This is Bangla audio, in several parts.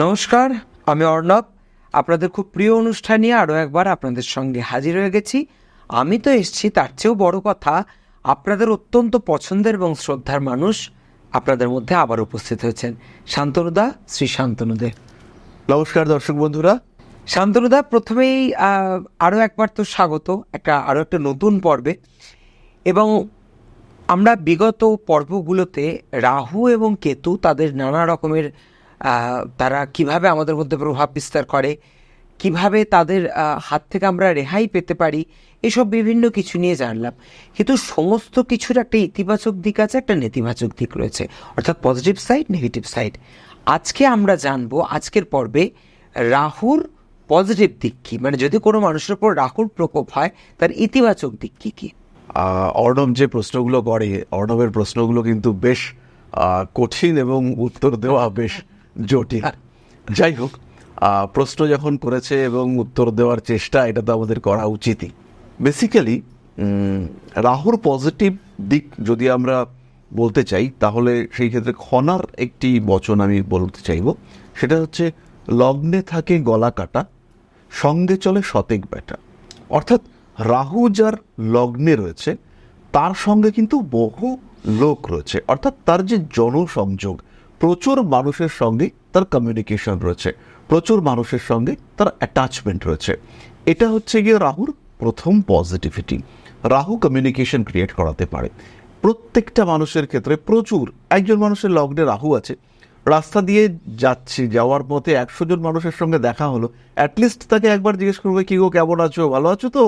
নমস্কার আমি অর্ণব। আপনাদের খুব প্রিয় অনুষ্ঠান নিয়ে আরও একবার আপনাদের সঙ্গে হাজির হয়ে গেছি। আমি তো এসছি তার চেয়েও বড় কথা আপনাদের অত্যন্ত পছন্দের এবং শ্রদ্ধার মানুষ আপনাদের মধ্যে আবার উপস্থিত হয়েছেন। শান্তনুদা শ্রী শান্তনুদে। নমস্কার দর্শক বন্ধুরা। শান্তনুদা প্রথমেই আরও একবার তো স্বাগত একটা আরও একটা নতুন পর্বে। এবং আমরা বিগত পর্বগুলোতে রাহু এবং কেতু তাদের নানা রকমের তারা কীভাবে আমাদের মধ্যে প্রভাব বিস্তার করে, কীভাবে তাদের হাত থেকে আমরা রেহাই পেতে পারি, এসব বিভিন্ন কিছু নিয়ে জানলাম। কিন্তু সমস্ত কিছুর একটা ইতিবাচক দিক আছে, একটা নেতিবাচক দিক রয়েছে। অর্থাৎ পজিটিভ সাইড নেগেটিভ সাইড আজকে আমরা জানব, আজকের পর্বে রাহুর পজিটিভ দিক কী? মানে যদি কোনো মানুষের উপর রাহুর প্রকোপ হয়, তার ইতিবাচক দিক কী কী? অর্ণব যে প্রশ্নগুলো করে, অর্ণবের প্রশ্নগুলো কিন্তু বেশ কঠিন এবং উত্তর দেওয়া বেশ জটিল। যাই হোক প্রশ্ন যখন করেছে এবং উত্তর দেওয়ার চেষ্টা, এটা তো আমাদের করা উচিতই। বেসিক্যালি রাহুর পজিটিভ দিক যদি আমরা বলতে চাই, তাহলে সেই ক্ষেত্রে খনার একটি বচন আমি বলতে চাইব। সেটা হচ্ছে, লগ্নে থাকে গলা কাটা, সঙ্গে চলে শতেক বেটা অর্থাৎ, রাহু যার লগ্নে রয়েছে, তার সঙ্গে কিন্তু বহু লোক রয়েছে। অর্থাৎ, তার যে জনসংযোগ প্রচুর মানুষের সঙ্গে তার কমিউনিকেশন রয়েছে। প্রচুর মানুষের সঙ্গে তার অ্যাটাচমেন্ট রয়েছে। এটা হচ্ছে গিয়ে রাহুর প্রথম পজিটিভিটি রাহু কমিউনিকেশন ক্রিয়েট করাতে পারে। প্রত্যেকটা মানুষের ক্ষেত্রে প্রচুর। একজন মানুষের লগ্নে রাহু আছে। রাস্তা দিয়ে যাচ্ছি, যাওয়ার পথে একশো জন মানুষের সঙ্গে দেখা হলো। অ্যাটলিস্ট তাকে একবার জিজ্ঞেস করবে, কি গো, কেমন আছো? ভালো আছো তো?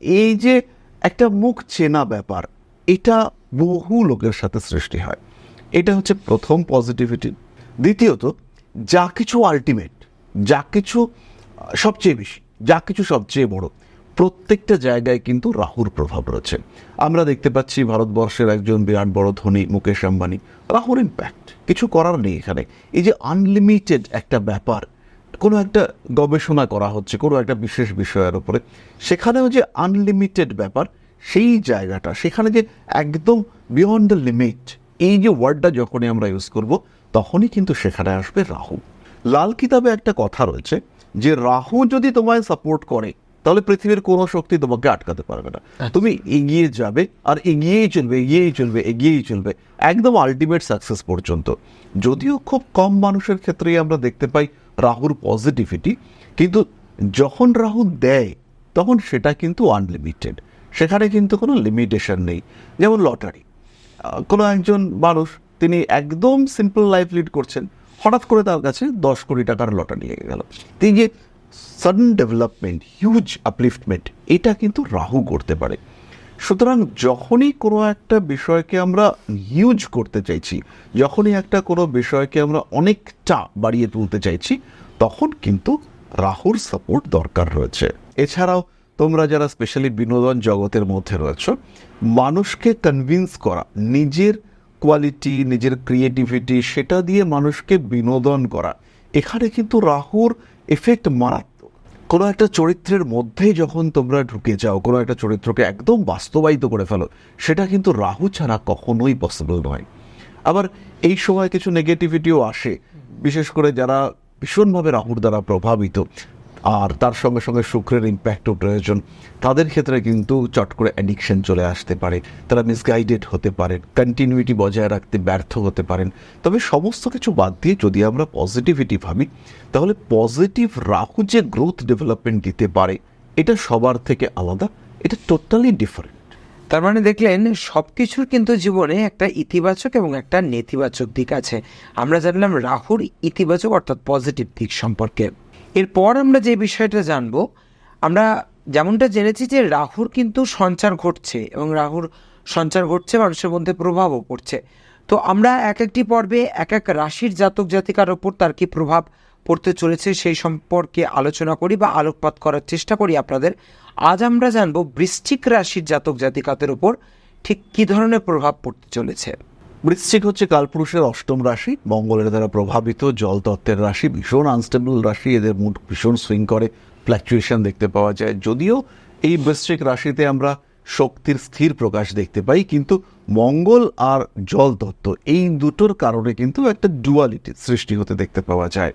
এই যে একটা মুখ চেনা ব্যাপার, এটা বহু লোকের সাথে সৃষ্টি হয়। এটা হচ্ছে প্রথম পজিটিভিটি দ্বিতীয়ত, যা কিছু আলটিমেট যা কিছু সবচেয়ে বেশি, যা কিছু সবচেয়ে বড়, প্রত্যেকটা জায়গায় কিন্তু রাহুর প্রভাব রয়েছে। আমরা দেখতে পাচ্ছি ভারতবর্ষের একজন বিরাট বড় ধনী মুকেশ আম্বানি। রাহুর ইম্প্যাক্ট কিছু করার নেই এখানে। এই যে আনলিমিটেড একটা ব্যাপার, কোনো একটা গবেষণা করা হচ্ছে, কোনো একটা বিশেষ বিষয়ের উপরে, সেখানেও যে আনলিমিটেড ব্যাপার, সেই জায়গাটা, সেখানে যে একদম বিয়ন্ড দ্য লিমিট এই যে ওয়ার্ডটা যখনই আমরা ইউজ করব তখনই কিন্তু সেখানে আসবে রাহু। লাল কিতাবে একটা কথা রয়েছে যে রাহু যদি তোমায় সাপোর্ট করে তাহলে পৃথিবীর কোনো শক্তি তোমাকে আটকাতে পারবে না। তুমি এগিয়ে যাবে আর এগিয়েই চলবে এগিয়েই চলবে এগিয়েই চলবে একদম আলটিমেট সাকসেস পর্যন্ত। যদিও খুব কম মানুষের ক্ষেত্রেই আমরা দেখতে পাই রাহুর পজিটিভিটি কিন্তু যখন রাহু দেয় তখন সেটা কিন্তু আনলিমিটেড সেখানে কিন্তু কোনো লিমিটেশন নেই। যেমন লটারি। কোনো একজন মানুষ, তিনি একদম সিম্পল লাইফ লিড করছেন, হঠাৎ করে তার কাছে দশ কোটি টাকার লটারি লেগে গেল। তিনি যে সাডেন ডেভেলপমেন্ট হিউজ আপলিফটমেন্ট এটা কিন্তু রাহু করতে পারে। সুতরাং যখনই কোনো একটা বিষয়কে আমরা হিউজ করতে চাইছি, যখনই একটা কোনো বিষয়কে আমরা অনেকটা বাড়িয়ে তুলতে চাইছি, তখন কিন্তু রাহুর সাপোর্ট দরকার রয়েছে। এছাড়াও তোমরা যারা স্পেশালি বিনোদন জগতের মধ্যে রয়েছো, মানুষকে কনভিন্স করা, নিজের কোয়ালিটি নিজের ক্রিয়েটিভিটি সেটা দিয়ে মানুষকে বিনোদন করা, এখানে কিন্তু রাহুর এফেক্ট মারাত্মক। কোনো একটা চরিত্রের মধ্যেই যখন তোমরা ঢুকে যাও, কোনো একটা চরিত্রকে একদম বাস্তবায়িত করে ফেলো, সেটা কিন্তু রাহু ছাড়া কখনোই পসিবল নয়। আবার এই সময় কিছু নেগেটিভিটিও আসে, বিশেষ করে যারা ভীষণভাবে রাহুর দ্বারা প্রভাবিত আর তার সঙ্গে সঙ্গে শুক্রের ইম্প্যাক্টও প্রয়োজন। তাদের ক্ষেত্রে কিন্তু চট করে অ্যাডিকশন চলে আসতে পারে। তারা মিসগাইডেড হতে পারেন কন্টিনিউটি বজায় রাখতে ব্যর্থ হতে পারেন। তবে সমস্ত কিছু বাদ দিয়ে যদি আমরা পজিটিভিটি ভাবি, তাহলে পজিটিভ রাহু যে গ্রোথ ডেভেলপমেন্ট দিতে পারে, এটা সবার থেকে আলাদা, এটা টোটালি ডিফারেন্ট তার মানে দেখলেন সব কিছুর কিন্তু জীবনে একটা ইতিবাচক এবং একটা নেতিবাচক দিক আছে। আমরা জানলাম রাহুর ইতিবাচক অর্থাৎ পজিটিভ দিক সম্পর্কে। এরপর আমরা যে বিষয়টা জানব, আমরা যেমনটা জেনেছি যে রাহুর কিন্তু সঞ্চার ঘটছে এবং রাহুর সঞ্চার ঘটছে মানুষের মধ্যে প্রভাবও পড়ছে। তো আমরা এক একটি পর্বে এক এক রাশির জাতক জাতিকার ওপর তার কি প্রভাব পড়তে চলেছে সেই সম্পর্কে আলোচনা করি বা আলোকপাত করার চেষ্টা করি আপনাদের। আজ আমরা জানব বৃশ্চিক রাশির জাতক জাতিকাদের ওপর ঠিক কী ধরনের প্রভাব পড়তে চলেছে। বৃশ্চিক হচ্ছে কালপুরুষের অষ্টম রাশি, মঙ্গলের দ্বারা প্রভাবিত, জল তত্ত্বের রাশি, ভীষণ আনস্টেবল রাশি, এদের মুড ভীষণ সুইং করে ফ্ল্যাকচুয়েশন দেখতে পাওয়া যায়। যদিও এই বৃশ্চিক রাশিতে আমরা শক্তির স্থির প্রকাশ দেখতে পাই, কিন্তু মঙ্গল আর জল তত্ত্ব এই দুটোর কারণে কিন্তু একটা ডুয়ালিটি সৃষ্টি হতে দেখতে পাওয়া যায়।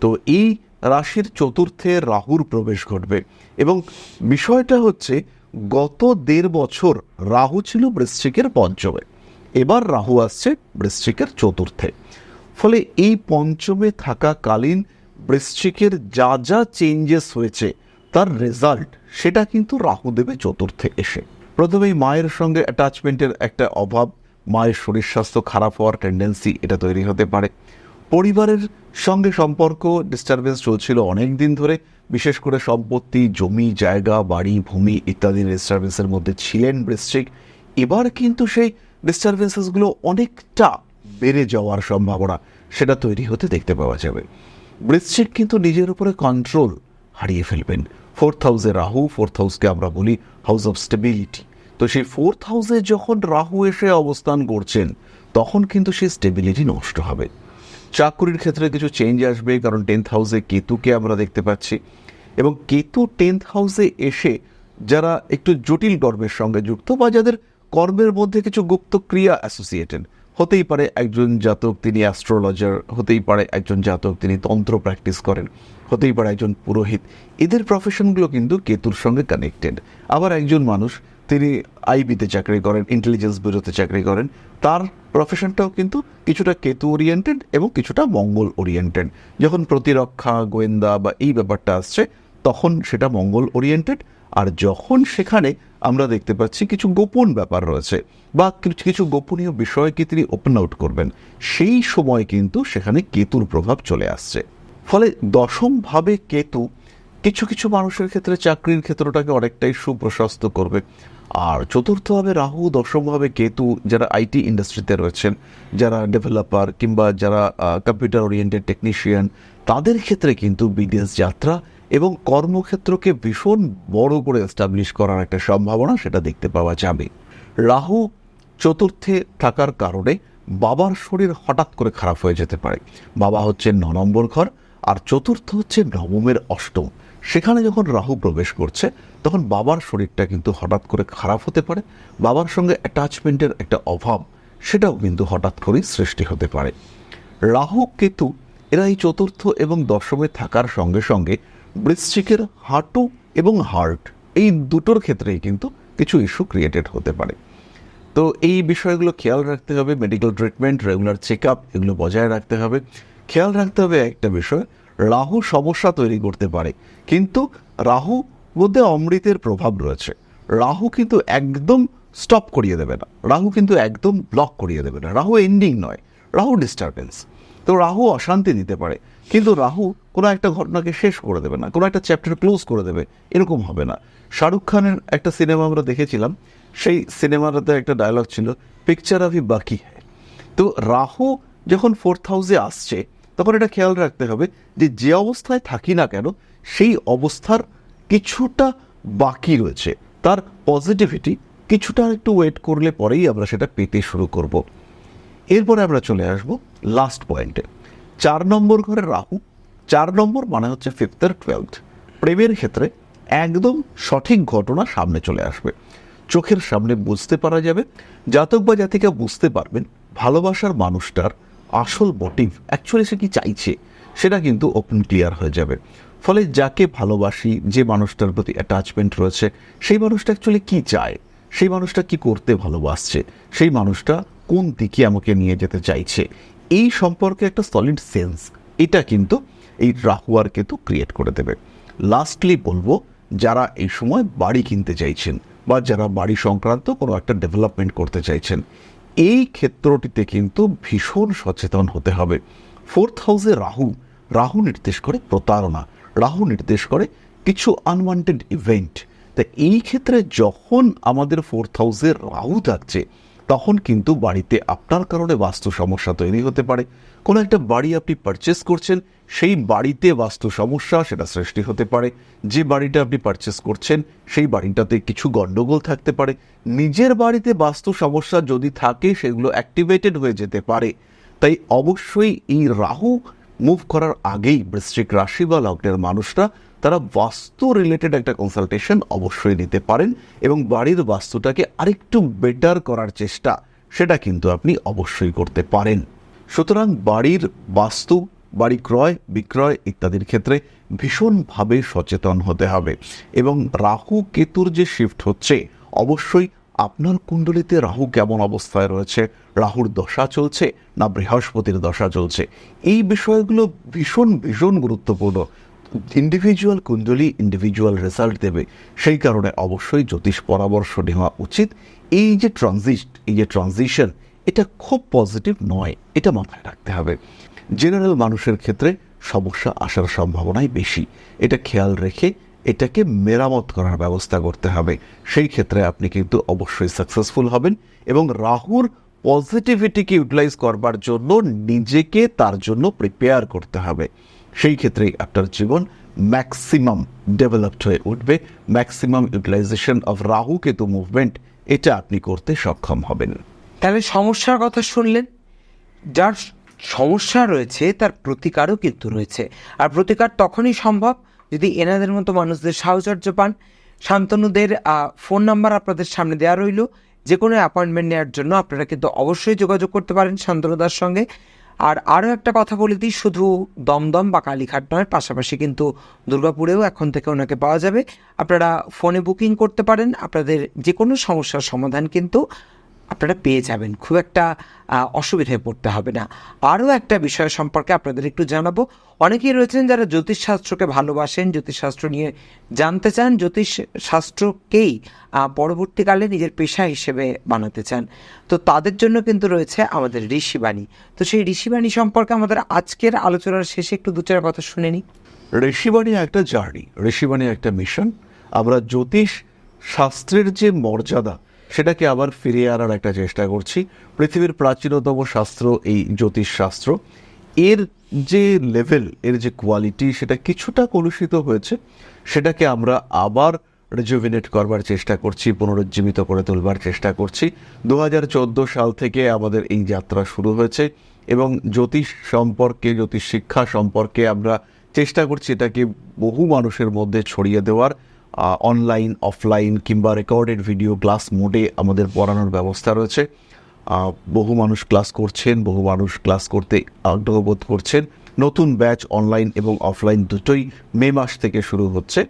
তো এই রাশির চতুর্থে রাহুর প্রবেশ ঘটবে এবং বিষয়টা হচ্ছে গত দেড় বছর রাহু ছিল বৃশ্চিকের পঞ্চমে। এবার রাহু আসছে বৃশ্চিকের চতুর্থে। ফলে এই পঞ্চমে থাকাকালীন বৃশ্চিকের যা যা চেঞ্জেস হয়েছে, তার রেজাল্ট সেটা কিন্তু রাহু দেবে চতুর্থে এসে। প্রথমেই মায়ের সঙ্গে অ্যাটাচমেন্টের একটা অভাব, মায়ের শরীর স্বাস্থ্য খারাপ হওয়ার টেন্ডেন্সি এটা তৈরি হতে পারে। পরিবারের সঙ্গে সম্পর্ক ডিস্টারবেন্স চলছিল অনেক দিন ধরে, বিশেষ করে সম্পত্তি, জমি, জায়গা, বাড়ি, ভূমি ইত্যাদি ডিস্টারবেন্সের মধ্যে ছিলেন বৃশ্চিক। এবার কিন্তু সেই ডিস্টারবেন্সেসগুলো অনেকটা বেড়ে যাওয়ার সম্ভাবনা সেটা তৈরি হতে দেখতে পাওয়া যাবে। বৃশ্চিক কিন্তু নিজের উপরে কন্ট্রোল হারিয়ে ফেলবেন। ফোর্থ হাউসে রাহু ফোর্থ হাউসকে আমরা বলি হাউস অফ স্টেবিলিটি তো সেই ফোর্থ হাউসে যখন রাহু এসে অবস্থান করছেন, তখন কিন্তু সেই স্টেবিলিটি নষ্ট হবে। চাকুরির ক্ষেত্রে কিছু চেঞ্জ আসবে, কারণ টেন্থ হাউসে কেতুকে আমরা দেখতে পাচ্ছি। এবং কেতু টেন্থ হাউসে এসে যারা একটু জটিল গর্বের সঙ্গে যুক্ত বা যাদের কর্মের মধ্যে কিছু গুপ্ত ক্রিয়া অ্যাসোসিয়েটেড হতেই পারে একজন জাতক, তিনি অ্যাস্ট্রোলজার হতেই পারে একজন জাতক, তিনি তন্ত্র প্র্যাকটিস করেন, হতেই পারে একজন পুরোহিত। এদের প্রফেশনগুলো কিন্তু কেতুর সঙ্গে কানেক্টেড আবার একজন মানুষ, তিনি আইবিতে চাকরি করেন ইন্টেলিজেন্স ব্যুরোতে চাকরি করেন, তার প্রফেশনটাও কিন্তু কিছুটা কেতু ওরিয়েন্টেড এবং কিছুটা মঙ্গল ওরিয়েন্টেড যখন প্রতিরক্ষা, গোয়েন্দা বা এই ব্যাপারটা আসছে, তখন সেটা মঙ্গল ওরিয়েন্টেড আর যখন সেখানে আমরা দেখতে পাচ্ছি কিছু গোপন ব্যাপার রয়েছে বা কিছু গোপনীয় বিষয়কে তিনি ওপেন আউট করবেন। সেই সময় কিন্তু সেখানে কেতুর প্রভাব চলে আসছে। ফলে দশম ভাবে কেতু কিছু কিছু মানুষের ক্ষেত্রে চাকরির ক্ষেত্রটাকে অনেকটাই সুপ্রশস্ত করবে। আর চতুর্থভাবে রাহু, দশমভাবে কেতু যারা আইটি ইন্ডাস্ট্রিতে রয়েছেন, যারা ডেভেলপার কিংবা যারা কম্পিউটার ওরিয়েন্টেড টেকনিশিয়ান তাদের ক্ষেত্রে কিন্তু বিদেশ যাত্রা এবং কর্মক্ষেত্রকে ভীষণ বড় করে এস্টাবলিশ করার একটা সম্ভাবনা সেটা দেখতে পাওয়া যাবে। রাহু চতুর্থে থাকার কারণে বাবার শরীর হঠাৎ করে খারাপ হয়ে যেতে পারে। বাবা হচ্ছে ন নম্বর ঘর আর চতুর্থ হচ্ছে নবমের অষ্টম। সেখানে যখন রাহু প্রবেশ করছে, তখন বাবার শরীরটা কিন্তু হঠাৎ করে খারাপ হতে পারে। বাবার সঙ্গে অ্যাটাচমেন্টের একটা অভাব, সেটাও কিন্তু হঠাৎ করেই সৃষ্টি হতে পারে। রাহু কেতু এরা এই চতুর্থ এবং দশমে থাকার সঙ্গে সঙ্গে বৃশ্চিকের হাঁটু এবং হার্ট এই দুটোর ক্ষেত্রেই কিন্তু কিছু ইস্যু ক্রিয়েটেড হতে পারে। তো এই বিষয়গুলো খেয়াল রাখতে হবে medical treatment regular check up এগুলো বজায় রাখতে হবে। খেয়াল রাখতে হবে একটা বিষয়, রাহু সমস্যা তৈরি করতে পারে, কিন্তু রাহু মধ্যে অমৃতের প্রভাব রয়েছে। রাহু কিন্তু একদম স্টপ করিয়ে দেবে না। রাহু কিন্তু একদম ব্লক করিয়ে দেবে না। রাহু এন্ডিং নয়, রাহু ডিস্টারবেন্স তো রাহু অশান্তি দিতে পারে। কিন্তু রাহু কোনো একটা ঘটনাকে শেষ করে দেবে না, কোনো একটা চ্যাপ্টার ক্লোজ করে দেবে, এরকম হবে না। শাহরুখ খানের একটা সিনেমা আমরা দেখেছিলাম, সেই সিনেমাটাতে একটা ডায়লগ ছিল পিকচার আভি বাকি হ্যায়। তো রাহু যখন ফোর্থ হাউসে আসছে, তখন এটা খেয়াল রাখতে হবে যে যে অবস্থায় থাকি না কেন, সেই অবস্থার কিছুটা বাকি রয়েছে। তার পজিটিভিটি কিছুটা একটু ওয়েট করলে পরেই আমরা সেটা পেতে শুরু করব। এরপরে আমরা চলে আসব লাস্ট পয়েন্টে চার নম্বর ঘরে রাহু, চার নম্বর মানে হচ্ছে ফিফথ আর টুয়েলথ প্রেমের ক্ষেত্রে একদম সঠিক ঘটনা সামনে চলে আসবে। চোখের সামনে বুঝতে পারা যাবে, জাতক বা জাতিকা বুঝতে পারবেন ভালোবাসার মানুষটার আসল মোটিভ অ্যাকচুয়ালি সে কি চাইছে, সেটা কিন্তু ওপেন ক্লিয়ার হয়ে যাবে। ফলে যাকে ভালোবাসি, যে মানুষটার প্রতি অ্যাটাচমেন্ট রয়েছে, সেই মানুষটা অ্যাকচুয়ালি কি চায়, সেই মানুষটা কি করতে ভালোবাসছে, সেই মানুষটা কোন দিকে আমাকে নিয়ে যেতে চাইছে এই সম্পর্কে একটা সলিড সেন্স এটা কিন্তু এই রাহু আর কেতু ক্রিয়েট করে দেবে। লাস্টলি বলব, যারা এই সময় বাড়ি কিনতে চাইছেন বা যারা বাড়ি সংক্রান্ত কোনো একটা ডেভেলপমেন্ট করতে চাইছেন, এই ক্ষেত্রটিতে কিন্তু ভীষণ সচেতন হতে হবে। ফোর্থ হাউসে রাহু রাহু নির্দেশ করে প্রতারণা, রাহু নির্দেশ করে কিছু আনওয়ান্টেড ইভেন্ট তা এই ক্ষেত্রে যখন আমাদের ফোর্থ হাউসে রাহু থাকছে তখন কিন্তু বাড়িতে আপনার কারণে বাস্তু সমস্যা তৈরি হতে পারে। কোনো একটা বাড়ি আপনি পারচেস করছেন, সেই বাড়িতে বাস্তু সমস্যা সেটা সৃষ্টি হতে পারে। যে বাড়িটা আপনি পারচেস করছেন, সেই বাড়িটাতে কিছু গন্ডগোল থাকতে পারে। নিজের বাড়িতে বাস্তু সমস্যা যদি থাকে, সেগুলো অ্যাক্টিভেটেড হয়ে যেতে পারে। তাই অবশ্যই এই রাহু মুভ করার আগেই বৃশ্চিক রাশি বা লগ্নের মানুষরা তারা বাস্তু রিলেটেড একটা কনসালটেশন অবশ্যই নিতে পারেন এবং বাড়ির বাস্তুটাকে আরেকটু বেটার করার চেষ্টা সেটা কিন্তু আপনি অবশ্যই করতে পারেন। সুতরাং বাড়ির বাস্তু, বাড়ি ক্রয়, বিক্রয় ইত্যাদির ক্ষেত্রে ভীষণভাবে সচেতন হতে হবে এবং রাহু কেতুর যে শিফট হচ্ছে, অবশ্যই আপনার কুণ্ডলিতে রাহু কেমন অবস্থায় রয়েছে, রাহুর দশা চলছে না বৃহস্পতির দশা চলছে, এই বিষয়গুলো ভীষণ ভীষণ গুরুত্বপূর্ণ। ইন্ডিভিজুয়াল কুণ্ডলী ইন্ডিভিজুয়াল রেজাল্ট দেবে, সেই কারণে অবশ্যই জ্যোতিষ পরামর্শ নেওয়া উচিত। এই যে ট্রানজিট এই যে ট্রানজিশন এটা খুব পজিটিভ নয়, এটা মাথায় রাখতে হবে। জেনারেল মানুষের ক্ষেত্রে সমস্যা আসার সম্ভাবনাই বেশি। এটা খেয়াল রেখে এটাকে মেরামত করার ব্যবস্থা করতে হবে। সেই ক্ষেত্রে আপনি কিন্তু অবশ্যই সাকসেসফুল হবেন এবং রাহুর পজিটিভিটিকে ইউটিলাইজ করবার জন্য নিজেকে তার জন্য প্রিপেয়ার করতে হবে। সেই ক্ষেত্রেই আপনার জীবন ম্যাক্সিমাম ডেভেলপড হয়ে উঠবে। Maximum utilization of Rahu Ketu movement এটা আপনি করতে সক্ষম হবেন। তাহলে সমস্যার কথা শুনলেন? যার সমস্যা রয়েছে, তার প্রতিকারও কিন্তু রয়েছে। আর প্রতিকার তখনই সম্ভব যদি এনাদের মতো মানুষদের সাহচর্য পান। শান্তনুদের ফোন নাম্বার আপনাদের সামনে দেওয়া রইল। যে কোনো অ্যাপয়েন্টমেন্ট নেওয়ার জন্য আপনারা কিন্তু অবশ্যই যোগাযোগ করতে পারেন শান্তনুদার সঙ্গে। আর আরও একটা কথা বলে দিই, শুধু দমদম বা কালীঘাট নয়, পাশাপাশি কিন্তু দুর্গাপুরেও এখন থেকে ওনাকে পাওয়া যাবে। আপনারা ফোনে বুকিং করতে পারেন। আপনাদের যে কোনো সমস্যার সমাধান কিন্তু আপনারা পেয়ে যাবেন। খুব একটা অসুবিধায় পড়তে হবে না। আরও একটা বিষয় সম্পর্কে আপনাদের একটু জানাব। অনেকেই রয়েছেন যারা জ্যোতিষশাস্ত্রকে ভালোবাসেন জ্যোতিষশাস্ত্র নিয়ে জানতে চান, জ্যোতিষ শাস্ত্রকেই পরবর্তীকালে নিজের পেশা হিসেবে বানাতে চান। তো তাদের জন্য কিন্তু রয়েছে আমাদের ঋষিবাণী। তো সেই ঋষিবাণী সম্পর্কে আমাদের আজকের আলোচনার শেষে একটু দু চার কথা শুনে নিই। ঋষিবাণী একটা জার্নি, ঋষিবাণী একটা মিশন। আমরা জ্যোতিষ শাস্ত্রের যে মর্যাদা সেটাকে আবার ফিরিয়ে আনার একটা চেষ্টা করছি। পৃথিবীর প্রাচীনতম শাস্ত্র এই জ্যোতিষ শাস্ত্র এর যে লেভেল এর যে কোয়ালিটি সেটা কিছুটা কলুষিত হয়েছে। সেটাকে আমরা আবার রিজুভিনেট করবার চেষ্টা করছি, পুনরুজ্জীবিত করে তুলবার চেষ্টা করছি। দু হাজার চোদ্দ সাল থেকে আমাদের এই যাত্রা শুরু হয়েছে এবং জ্যোতিষ সম্পর্কে, জ্যোতিষ শিক্ষা সম্পর্কে আমরা চেষ্টা করছি এটাকে বহু মানুষের মধ্যে ছড়িয়ে দেওয়ার। অনলাইন অফলাইন কিংবা রেকর্ডেড ভিডিও ক্লাস মোডে আমাদের পড়ানোর ব্যবস্থা রয়েছে। বহু মানুষ ক্লাস করছেন, বহু মানুষ ক্লাস করতে আগ্রহ বোধ করছেন। নতুন ব্যাচ অনলাইন এবং অফলাইন দুটোই মে মাস থেকে শুরু হচ্ছে।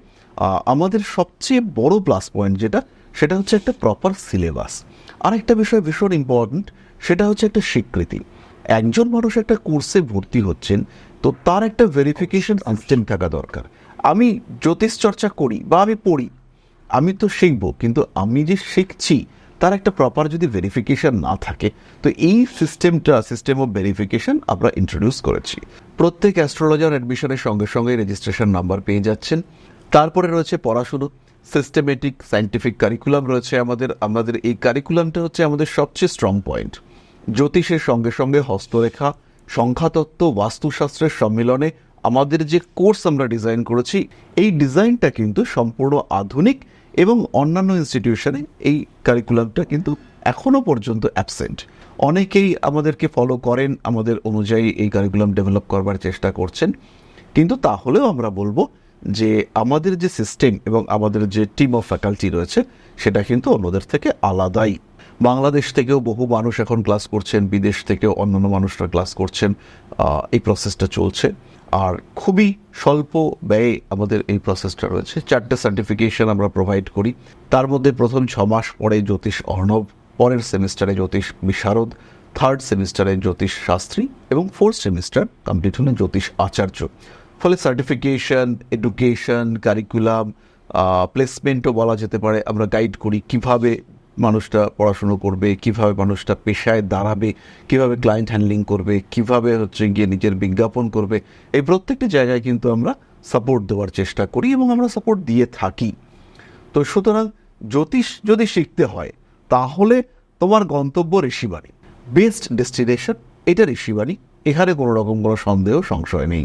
আমাদের সবচেয়ে বড় প্লাস পয়েন্ট যেটা, সেটা হচ্ছে একটা প্রপার সিলেবাস আর একটা বিষয় ভীষণ ইম্পর্ট্যান্ট সেটা হচ্ছে একটা স্বীকৃতি। একজন মানুষ একটা কোর্সে ভর্তি হচ্ছেন, তো তার একটা ভেরিফিকেশন সিস্টেম থাকা দরকার। আমি জ্যোতিষ চর্চা করি বা আমি পড়ি, আমি তো শিখব, কিন্তু আমি যে শিখছি, তার একটা প্রপার যদি ভেরিফিকেশন না থাকে, তো এই সিস্টেমটা সিস্টেম অফ ভেরিফিকেশন আমরা ইন্ট্রোডিউস করেছি। প্রত্যেক অ্যাস্ট্রোলজার অ্যাডমিশনের সঙ্গে সঙ্গে রেজিস্ট্রেশন নাম্বার পেয়ে যাচ্ছেন। তারপরে রয়েছে পড়াশুনো। সিস্টেমেটিক সায়েন্টিফিক কারিকুলাম রয়েছে আমাদের আমাদের এই কারিকুলামটা হচ্ছে আমাদের সবচেয়ে স্ট্রং পয়েন্ট জ্যোতিষের সঙ্গে সঙ্গে হস্তরেখা, সংখ্যাতত্ত্ব, বাস্তুশাস্ত্রের সম্মিলনে আমাদের যে কোর্স আমরা ডিজাইন করেছি, এই ডিজাইনটা কিন্তু সম্পূর্ণ আধুনিক এবং অন্যান্য ইনস্টিটিউশনে এই কারিকুলামটা কিন্তু এখনও পর্যন্ত অ্যাবসেন্ট অনেকেই আমাদেরকে ফলো করেন, আমাদের অনুযায়ী এই কারিকুলাম ডেভেলপ করবার চেষ্টা করছেন। কিন্তু তাহলেও আমরা বলব যে আমাদের যে সিস্টেম এবং আমাদের যে টিম অফ ফ্যাকাল্টি রয়েছে, সেটা কিন্তু অন্যদের থেকে আলাদাই। বাংলাদেশ থেকেও বহু মানুষ এখন ক্লাস করছেন, বিদেশ থেকেও অন্যান্য মানুষরা ক্লাস করছেন এই প্রসেসটা চলছে। আর খুবই স্বল্প ব্যয়ে আমাদের এই প্রসেসটা রয়েছে। চারটে সার্টিফিকেশন আমরা প্রোভাইড করি। তার মধ্যে প্রথম ছ মাস পরে জ্যোতিষ অর্ণব, পরের সেমিস্টারে জ্যোতিষ বিশারদ থার্ড সেমিস্টারে জ্যোতিষ শাস্ত্রী, এবং ফোর্থ সেমিস্টার কমপ্লিট হলেন জ্যোতিষ আচার্য। ফলে সার্টিফিকেশন এডুকেশন কারিকুলাম প্লেসমেন্টও বলা যেতে পারে। আমরা গাইড করি কীভাবে মানুষটা পড়াশুনো করবে, কীভাবে মানুষটা পেশায় দাঁড়াবে, কীভাবে ক্লায়েন্ট হ্যান্ডলিং করবে, কীভাবে হচ্ছে গিয়ে নিজের বিজ্ঞাপন করবে, এই প্রত্যেকটি জায়গায় কিন্তু আমরা সাপোর্ট দেওয়ার চেষ্টা করি এবং আমরা সাপোর্ট দিয়ে থাকি। তো সুতরাং জ্যোতিষ যদি শিখতে হয়, তাহলে তোমার গন্তব্য ঋষিবাণী। বেস্ট ডেস্টিনেশন এটা ঋষিবাণী। এখানে কোনো রকম কোনো সন্দেহ, সংশয় নেই।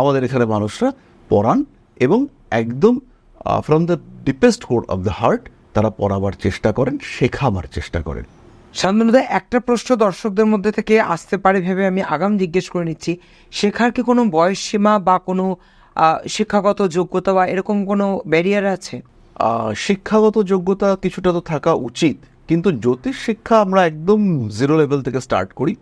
আমাদের এখানে মানুষরা পড়ান এবং একদম from the deepest core of the heart তারা পড়াবার চেষ্টা করেন শেখাবার চেষ্টা করেন। শান্তনুদা একটা প্রশ্ন দর্শকদের মধ্যে থেকে আসতে পারে ভেবে আমি আগাম জিজ্ঞেস করে নিচ্ছি। শেখার কি কোনো বয়স সীমা বা কোনো শিক্ষাগত যোগ্যতা বা এরকম কোনো ব্যারিয়ার আছে? শিক্ষাগত যোগ্যতা কিছুটা তো থাকা উচিত কিন্তু জ্যোতিষ শিক্ষা আমরা একদম জিরো লেভেল থেকে স্টার্ট করি।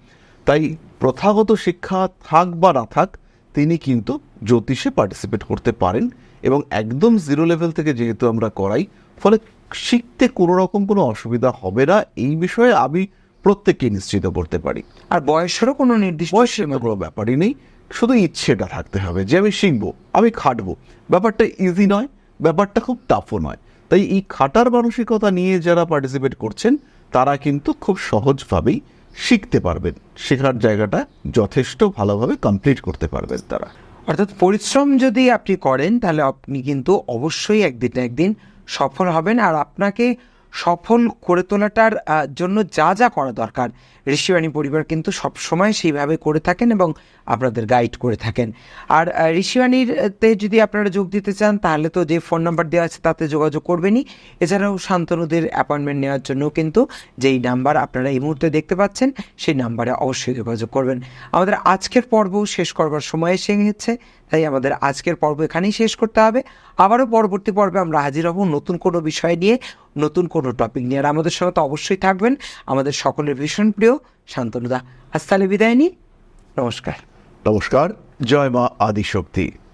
তাই প্রথাগত শিক্ষা থাক বা না থাক তিনি কিন্তু জ্যোতিষে পার্টিসিপেট করতে পারেন এবং একদম জিরো লেভেল থেকে যেহেতু আমরা করাই ফলে শিখতে কোনো রকম কোনো অসুবিধা হবে না। এই বিষয়ে আমি প্রত্যেককে নিশ্চিত করতে পারি। আর বয়সেরও কোনো নির্দিষ্ট বয়সের কোনো ব্যাপারই নেই। শুধু ইচ্ছেটা থাকতে হবে যে আমি শিখব আমি খাটবো। ব্যাপারটা ইজি নয় ব্যাপারটা খুব টাফও নয়। তাই এই খাটার মানসিকতা নিয়ে যারা পার্টিসিপেট করছেন তারা কিন্তু খুব সহজভাবেই শিখতে পারবেন। শেখার জায়গাটা যথেষ্ট ভালোভাবে কমপ্লিট করতে পারবেন তারা। অর্থাৎ পরিশ্রম যদি আপনি করেন তাহলে আপনি কিন্তু অবশ্যই একদিন একদিন সফল হবেন আর আপনাকে সফল করে তোলাটার জন্য যা যা করা দরকার। ঋষিবাণী পরিবার কিন্তু সবসময় সেইভাবে করে থাকেন এবং আপনাদের গাইড করে থাকেন। আর আহ, ঋষিবাণীর যদি আপনারা যোগ দিতে চান তাহলে তো যে ফোন নাম্বার দেওয়া আছে তাতে যোগাযোগ করবেনই। এছাড়াও শান্তনুদের অ্যাপয়েন্টমেন্ট নেওয়ার জন্য কিন্তু যেই নাম্বার আপনারা এই মুহূর্তে দেখতে পাচ্ছেন সেই নাম্বারে অবশ্যই যোগাযোগ করবেন। আমাদের আজকের পর্ব শেষ করবার সময় এসে গেছে তাই আমাদের আজকের পর্ব এখানেই শেষ করতে হবে। আবারও পরবর্তী পর্বে আমরা হাজির হব নতুন কোনো বিষয় নিয়ে, নতুন কোনো টপিক নিয়ে। আর আমাদের সঙ্গে তো অবশ্যই থাকবেন আমাদের সকলের ভীষণ প্রিয় শান্তনুদা। আজ তাহলে বিদায় নিই। নমস্কার। নমস্কার। জয় মা আদিশক্তি।